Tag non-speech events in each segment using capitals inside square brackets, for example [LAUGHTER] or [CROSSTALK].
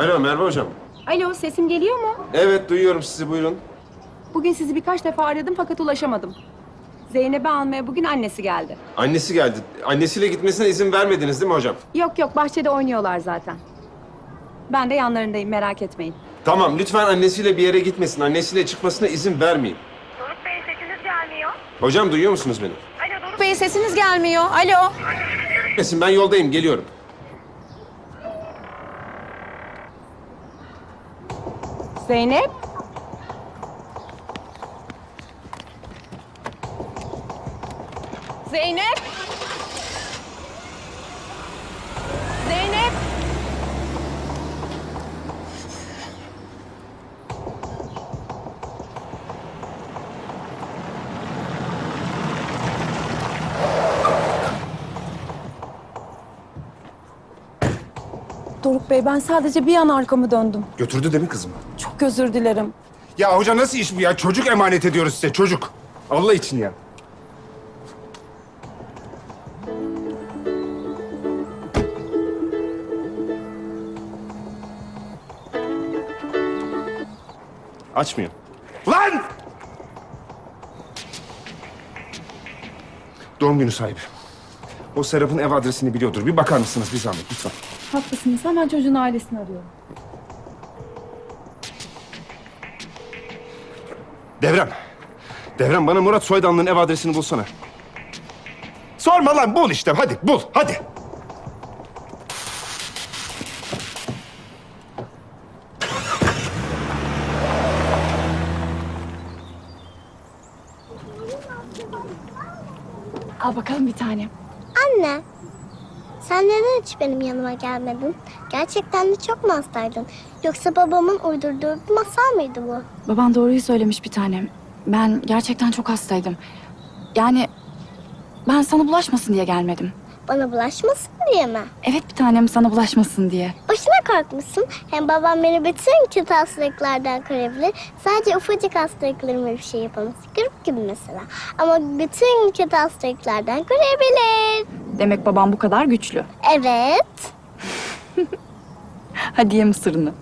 Alo Merve hocam. Alo, sesim geliyor mu? Evet duyuyorum sizi buyurun. Bugün sizi birkaç defa aradım fakat ulaşamadım. Zeynep'i almaya bugün annesi geldi. Annesi geldi. Annesiyle gitmesine izin vermediniz değil mi hocam? Yok yok, bahçede oynuyorlar zaten. Ben de yanlarındayım, merak etmeyin. Tamam lütfen annesiyle bir yere gitmesin. Annesiyle çıkmasına izin vermeyin. Doruk Bey sesiniz gelmiyor. Hocam duyuyor musunuz beni? Alo Doruk Bey sesiniz gelmiyor. Alo. Gitmesin ben yoldayım geliyorum. Zeynep. Zeynep. Zeynep. Doruk Bey ben sadece bir an arkamı döndüm. Götürdü değil mi kızım? Çok özür dilerim. Ya hoca nasıl iş bu ya? Çocuk emanet ediyoruz size çocuk. Allah için ya. Açmıyor. Lan! Doğum günü sahibi. O Serap'ın ev adresini biliyordur. Bir bakar mısınız bir zahmet lütfen? Haklısınız. Hemen çocuğun ailesini arıyorum. Devrem. Devrem bana Murat Soydanlı'nın ev adresini bulsana. Sorma lan bul işte. Hadi bul hadi. Al bakalım bir tane. Anne, sen neden hiç benim yanıma gelmedin? Gerçekten de çok mu hastaydın? Yoksa babamın uydurduğu bir masal mıydı bu? Baban doğruyu söylemiş bir tanem. Ben gerçekten çok hastaydım. Yani ben sana bulaşmasın diye gelmedim. Bana bulaşmasın diye mi? Evet bir tanem sana bulaşmasın diye. Boşuna korkmuşsun. Hem babam beni bütün kötü hastalıklardan koruyabilir. Sadece ufacık hastalıklarıma bir şey yapamaz. Grip gibi mesela. Ama bütün kötü hastalıklardan koruyabilir. Demek babam bu kadar güçlü. Evet. [LAUGHS] Hadi ye mısırını.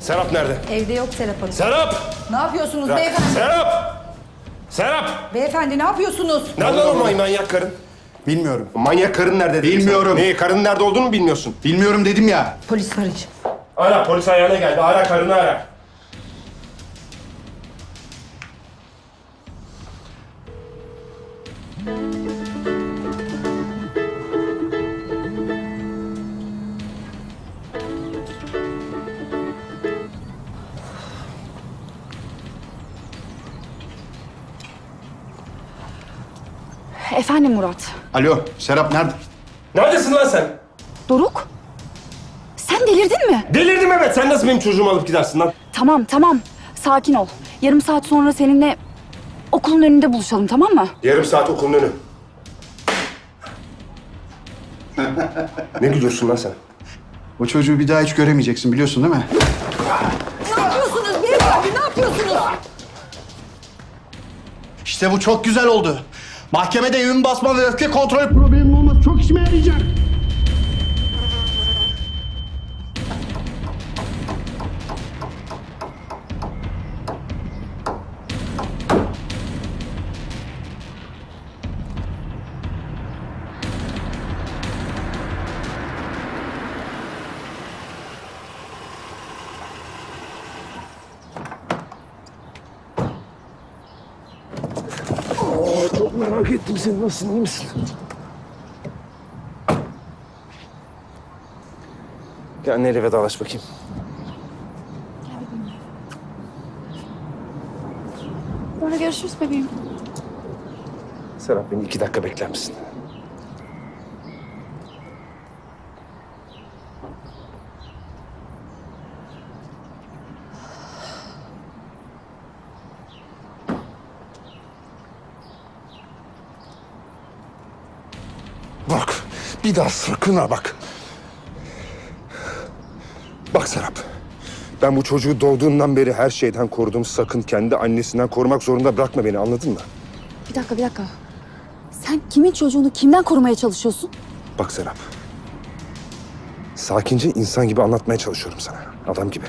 Serap nerede? Evde yok Serap Hanım. Serap! Ne yapıyorsunuz Ya, beyefendi? Serap! Serap! Beyefendi ne yapıyorsunuz? Nerede o may- manyak karın? Bilmiyorum. Manyak karın nerede? dedim Bilmiyorum. sana. Ne? Karının nerede olduğunu mu bilmiyorsun? Bilmiyorum dedim ya. Polis arayacağım. Ara polis ayağına geldi. Ara karını ara. Efendim Murat. Alo, Serap nerede? Neredesin lan sen? Doruk? Sen delirdin mi? Delirdim evet. Sen nasıl benim çocuğumu alıp gidersin lan? Tamam tamam. Sakin ol. Yarım saat sonra seninle okulun önünde buluşalım tamam mı? Yarım saat okulun önü. [LAUGHS] ne gülüyorsun lan sen? O çocuğu bir daha hiç göremeyeceksin biliyorsun değil mi? Ne yapıyorsunuz beyefendi ne yapıyorsunuz? İşte bu çok güzel oldu. Mahkemede ün basma ve öfke kontrolü problemim Merak ettim seni. Nasılsın? iyi misin? Gel anneyle vedalaş bakayım. Sonra görüşürüz bebeğim. Serap beni iki dakika bekler misin? Bak bir daha sakın bak. Bak Serap. Ben bu çocuğu doğduğundan beri her şeyden korudum. Sakın kendi annesinden korumak zorunda bırakma beni anladın mı? Bir dakika bir dakika. Sen kimin çocuğunu kimden korumaya çalışıyorsun? Bak Serap. Sakince insan gibi anlatmaya çalışıyorum sana. Adam gibi.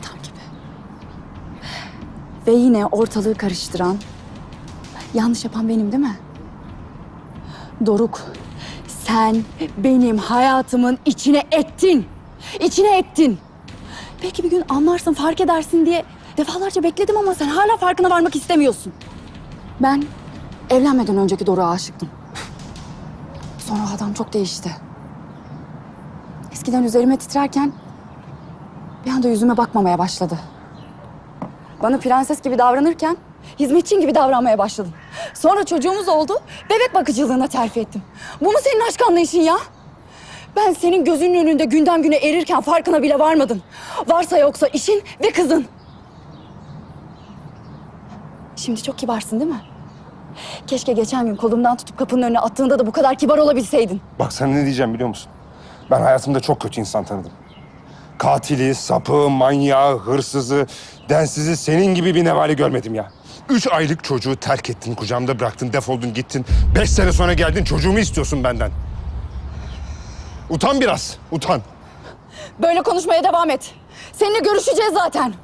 Adam gibi. Ve yine ortalığı karıştıran, yanlış yapan benim değil mi? Doruk, sen benim hayatımın içine ettin. İçine ettin. Belki bir gün anlarsın, fark edersin diye defalarca bekledim ama sen hala farkına varmak istemiyorsun. Ben evlenmeden önceki Doruk'a aşıktım. Sonra o adam çok değişti. Eskiden üzerime titrerken bir anda yüzüme bakmamaya başladı. Bana prenses gibi davranırken hizmetçin gibi davranmaya başladım. Sonra çocuğumuz oldu, bebek bakıcılığına terfi ettim. Bu mu senin aşk anlayışın ya? Ben senin gözünün önünde günden güne erirken farkına bile varmadın. Varsa yoksa işin ve kızın. Şimdi çok kibarsın değil mi? Keşke geçen gün kolumdan tutup kapının önüne attığında da bu kadar kibar olabilseydin. Bak sana ne diyeceğim biliyor musun? Ben hayatımda çok kötü insan tanıdım. Katili, sapı, manyağı, hırsızı, densizi senin gibi bir nevali görmedim ya. Üç aylık çocuğu terk ettin, kucağımda bıraktın, defoldun gittin. Beş sene sonra geldin, çocuğumu istiyorsun benden. Utan biraz, utan. Böyle konuşmaya devam et. Seninle görüşeceğiz zaten.